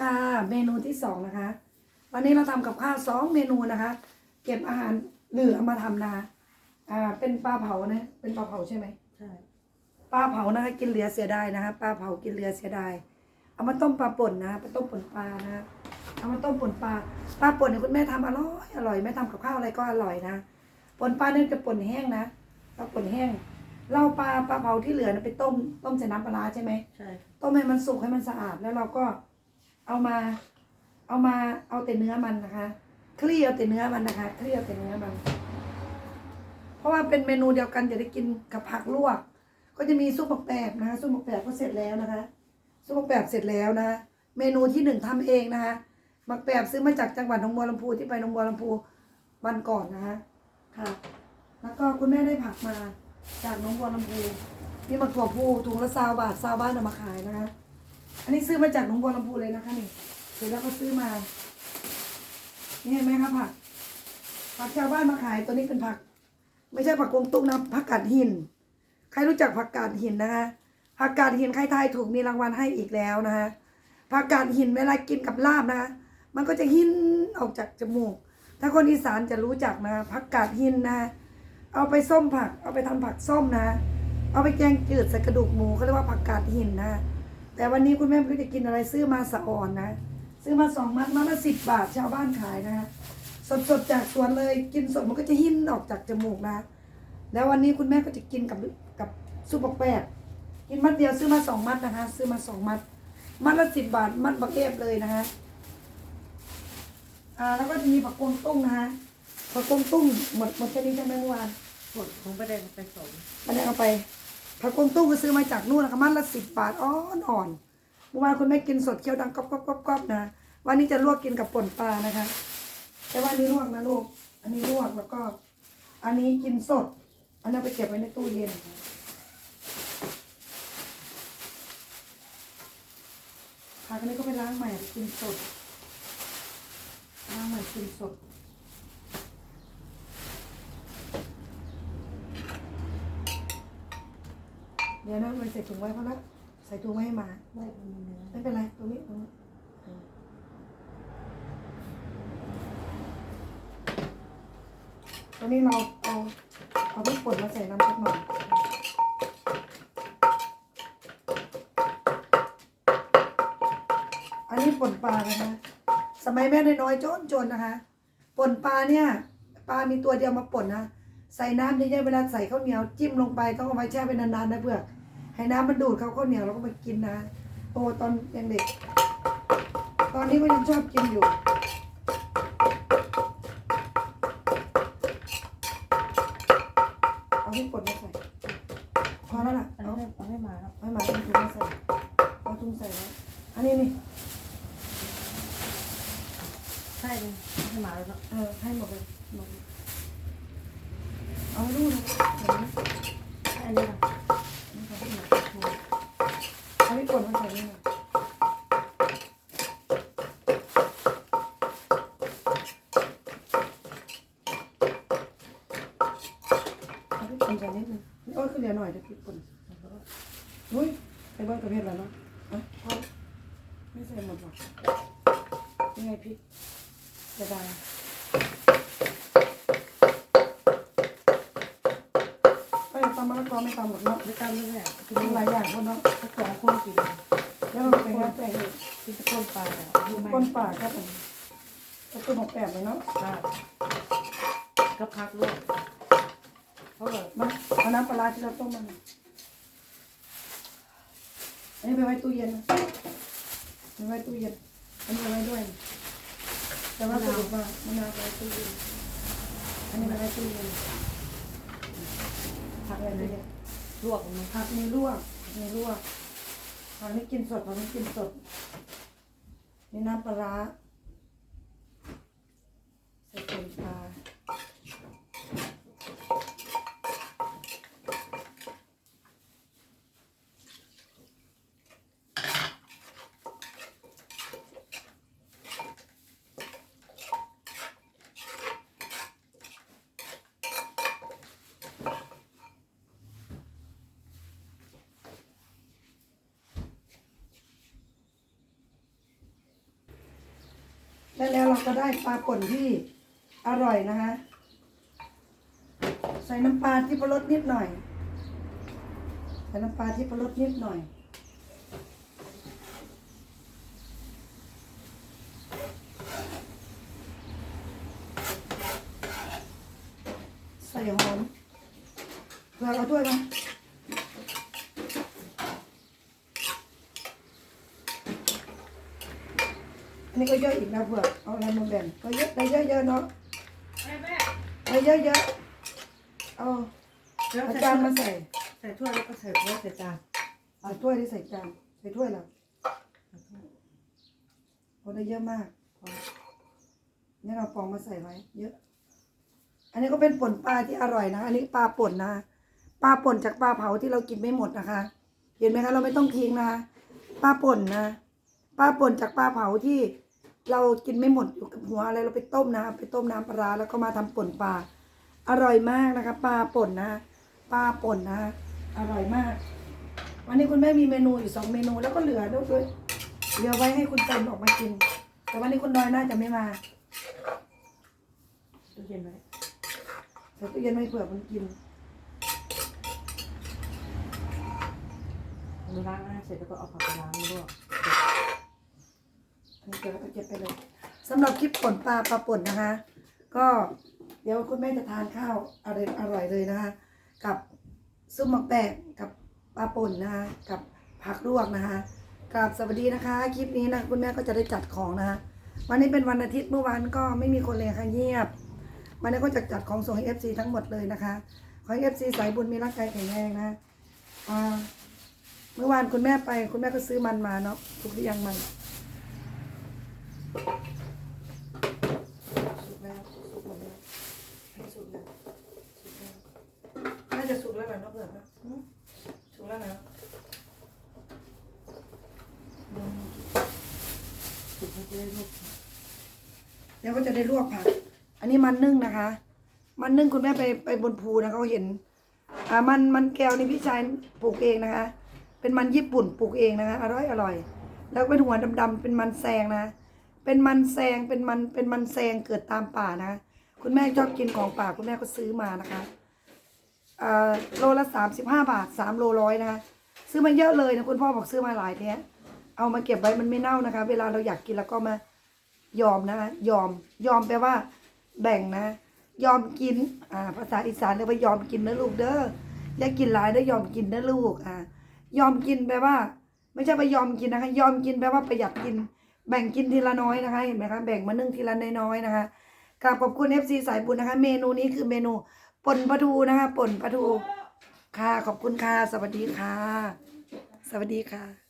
ค่ะ เมนูที่สองนะคะ วันนี้เราทำกับข้าวสองเมนูนะคะ เก็บอาหารเหลือมาทำนะคะอ่า เป็นปลาเผานะเป็นปลาเผาใช่ไหมใช่ปลาเผานะคะ กินเหลือเสียดายนะคะปลาเผากินเหลือเสียดายเอามาต้มปลาป่นนะไปต้มป่นปลานะเอามาต้มป่นปลาปลาป่นเนี่ยคุณแม่ทำอร่อยอร่อยแม่ทำกับข้าวอะไรก็อร่อยนะป่นปลาเนี่ยจะป่นแห้งนะปลาป่นแห้งเราปลาปลาเผาที่เหลือนะไปต้มต้มใส่น้ำปลาร้าใช่ไหมใช่ต้มให้มันสุกให้มันสะอาดแล้วเราก็ เอามา เอามา เอาแต่เนื้อมันนะคะ คลี่เอาแต่เนื้อมันนะคะ คลี่เอาแต่เนื้อมัน เพราะว่าเป็นเมนูเดียวกันจะได้กินกับผักลวก ก็จะมีซุปบักแปบนะคะซุปบักแปบก็เสร็จแล้วนะคะ ซุปบักแปบเสร็จแล้วนะ เมนูที่หนึ่งทำเองนะคะบักแปบซื้อมาจากจังหวัดหนองบัวลำพูที่ไปหนองบัวลำพูวันก่อนนะคะ ค่ะ แล้วก็คุณแม่ได้ผักมาจากหนองบัวลำพูนี่มาถั่วพูถุงละซาวบาทซาวบ้านเอามาขายนะคะ อันนี้ซื้อมาจากหนองบัวลำพูเลยนะคะนี่เสร็จแล้วก็ซื้อมา นี่เห็นไหมคะผัก ผักชาวบ้านมาขายตัวนี้เป็นผัก ไม่ใช่ผักกวงตุ้งนะผักกาดหิน ใครรู้จักผักกาดหินนะคะผักกาดหินใครทายถูกมีรางวัลให้อีกแล้วนะคะผักกาดหินเวลากินกับลาบนะคะมันก็จะหินออกจากจมูก ถ้าคนอีสานจะรู้จักนะผักกาดหินนะเอาไปส้มผัก เอาไปทำผักส้มนะ เอาไปแกงจืดใส่กระดูกหมูเขาเรียกว่าผักกาดหินนะ แต่วันนี้คุณแม่ไม่รู้จะกินอะไรซื้อมาสะอ่อนนะ ซื้อมาสองมัดมัดละสิบบาทชาวบ้านขายนะคะสดๆจากสวนเลยกินสดมันก็จะหินออกจากจมูกนะ แล้ววันนี้คุณแม่ก็จะกินกับกับซุปบักแปดกินมัดเดียวซื้อมาสองมัดนะคะ ซื้อมาสองมัด มัดละสิบบาท มัดบักเอฟเลยนะคะอ่าแล้วก็จะมีผักกวางตุ้งนะคะผักกวางตุ้งหมดหมดแค่นี้ใช่ไหมเมื่อวานผลของประเด็นไปสมอันนี้เอาไป ผักกวางตุ้งก็ซื้อมาจากนู่นนะคะมัดละสิบบาทอ่อนอ่อนเมื่อวานคุณแม่กินสดเคี้ยวดังก๊อบก๊อบก๊อบก๊อบนะวันนี้จะลวกกินกับป่นปลานะคะ แต่ว่าอันนี้ลวกนะลูกอันนี้ลวกแล้วก็ อันนี้กินสด อันนี้นไปเก็บไว้ในตู้เย็นผักอันนี้ก็ไปล้างใหม่กินสดล้างใหม่กินสด เดี๋ยวนะมันใส่ถุงไว้เพราะละใส่ถุงไว้ให้หมาไม่มีเนื้อไม่เป็นไรตรงนี้ตรงนี้เออตอนนี้เราเอาเอาพริกป่นมาใส่น้ำสักหน่อยอันนี้ป่นปลานะคะสมัยแม่น้อยๆจนจนๆนะคะป่นปลาเนี่ยปลามีตัวเดียวมาป่นนะใส่น้ำเยอะๆเวลาใส่ข้าวเหนียวจิ้มลงไปต้องเอาไว้แช่ไปนานๆนะเพื่อ ให้น้ำมันดูดเข้าข้าวเหนียวแล้วก็มากินนะ โอ้ตอนยังเด็ก ตอนนี้ก็ยังชอบกินอยู่เอาที่กดมาใส่พอแล้วล่ะอันเอานี้เอาไม่มาแล้วไม่มาเอาถุงมาใส่เอาถุงใส่ไว้อันนี้นี่ใช่เลยไม่มาแล้วเนาะเออให้หมดเลยหมดเลยเอาลูกนะเดี๋ยวนะ ใช่อันนี้นะ นี่ขอพี่หน่อยเอาที่กดมาใส่นี่หน่อยเอาที่ กดใส่นิดนึงโอ้ยคือเดี๋ยวหน่อยเดี๋ยวพี่กดอุ้ยไปเบิ้งกระเพาะแล้วเนาะอะพอไม่ใส่หมดหรอกยังไงพริกจะได้ไปตำมะละกอไม่ตำหรอกเนาะไม่ตามไม่ได้กินหลายอย่างคนเนาะถ้าสองคนกินแล้วเราไปงัดแต่งอีกกินตะก้นปลาเนี่ยรู้ไหมก้นป่าครับผมก็คือหกแปดเลยเนาะปลาก็พักลวก เพราะแบบมาเอาน้ำปลาร้าที่เราต้มมันอันนี้ไปไว้ตู้เย็นนะไปไว้ตู้เย็นอันนี้ไปไว้ด้วย แต่ว่าสรุปว่ามะนาวไปไว้ตู้เย็นอันนี้มาได้ตู้เย็นผักอะไรเนี่ยลวกมันผักมีลวกผักมีลวกผักนี่กินสดผักนี่กินสดนี่น้ำปลาร้าใส่เป็นปลา และแล้วเราก็ได้ปลาป่นที่อร่อยนะคะ ใส่น้ำปลาที่พรสนิดหน่อย ใส่น้ำปลาที่พรสนิดหน่อยใส่หอมเผื่อเอาด้วยไหม อันนี้ก็เยอะอีกนะเผื่อเอาอะไรมาแบ่งก็เยอะได้เยอะๆเนาะแม่แม่ได้เยอะๆเอาแล้วเอาใส่จานมาใส่ใส่ถ้วยแล้วก็ใส่ถ้วยใส่จานเอาถ้วยที่ใส่จานใส่ถ้วยแล้วโอ้ได้เยอะมากพอนี่เราปองมาใส่ไว้ เยอะ อันนี้ก็เป็นป่นปลาที่อร่อยนะ อันนี้ปลาป่นนะปลาป่นจากปลาเผาที่เรากินไม่หมดนะคะ เห็นไหมคะเราไม่ต้องทิ้งนะคะปลาป่นนะปลาป่นจากปลาเผาที่ เรากินไม่หมดอยู่กับหัวอะไรเราไปต้มนะไปต้มน้ำปลาแล้วก็มาทำป่นปลาอร่อยมากนะคะปลาป่นนะปลาป่นนะ อร่อยมาก วันนี้คุณแม่มีเมนูอยู่สองเมนูแล้วก็เหลือด้วยเหลือไว้ให้คุณเต็มออกมากิน แต่วันนี้คุณดอยน่าจะไม่มาตู้เย็นไว้ใส่ตู้เย็นไว้เผื่อมันกินล้างหน้าเสร็จแล้วก็เอาผักไปล้างด้วย เก็บไว้ก็เก็บไปเลยสำหรับคลิปป่นปลาปลาป่นนะคะ ก็เดี๋ยวคุณแม่จะทานข้าวอร่อยอร่อยเลยนะคะ กับซุปหมักแปะกับปลาป่นนะคะกับผักลวกนะคะกับสวัสดีนะคะ คลิปนี้นะคุณแม่ก็จะได้จัดของนะคะวันนี้เป็นวันอาทิตย์เมื่อวานก็ไม่มีคนเลยค่ะเงียบ วันนี้ก็จะจัดของส่งให้ FC ทั้งหมดเลยนะคะ ขอให้ FC สายบุญมีร่างกายแข็งแรงนะอ่าเมื่อวานคุณแม่ไปคุณแม่ก็ซื้อมันมาเนาะถูกหรือยังมัน สุกแล้วสุกหมดแล้วให้สุกแล้วสุกแล้วน่าจะสุกแล้วแหละเนาะเพื่อนนะอืมสุกแล้วนะอืม สุกไม่ได้ลูกเดี๋ยวก็จะได้ลวกผัก อันนี้มันนึ่งนะคะ มันนึ่งคุณแม่ไปไปบนภูนะเขาเห็น อ่ามันมันแก้วนี่พี่ชายปลูกเองนะคะ เป็นมันญี่ปุ่นปลูกเองนะคะอร่อยอร่อย แล้วเป็นหัวดำๆเป็นมันแซงนะ เป็นมันแซงเป็นมันเป็นมันแซงเกิดตามป่านะ คุณแม่ชอบกินของป่าคุณแม่ก็ซื้อมานะคะอ่าโลละสามสิบห้าบาทสามโลร้อยนะคะซื้อมาเยอะเลยนะคุณพ่อบอกซื้อมาหลายแท้ เอามาเก็บไว้มันไม่เน่านะคะ เวลาเราอยากกินแล้วก็มายอมนะคะยอม ยอมแปลว่า แบ่งนะ ยอมกิน อ่า ภาษาอีสานเรียกว่ายอมกินนะลูกเด้อ อย่ากินหลายได้ยอมกินนะลูก อ่า ยอมกินแปลว่า ไม่ใช่ไปยอมกินนะคะ ยอมกินแปลว่าประหยัดกิน แบ่งกินทีละน้อยนะคะ เห็นไหมคะ แบ่งมานึ่งทีละน้อยๆนะคะกราบขอบคุณ FC สายบุญนะคะ เมนูนี้คือเมนูป่นปลาทูนะคะป่นปลาทู ค่ะ ขอบคุณค่ะ สวัสดีค่ะ สวัสดีค่ะ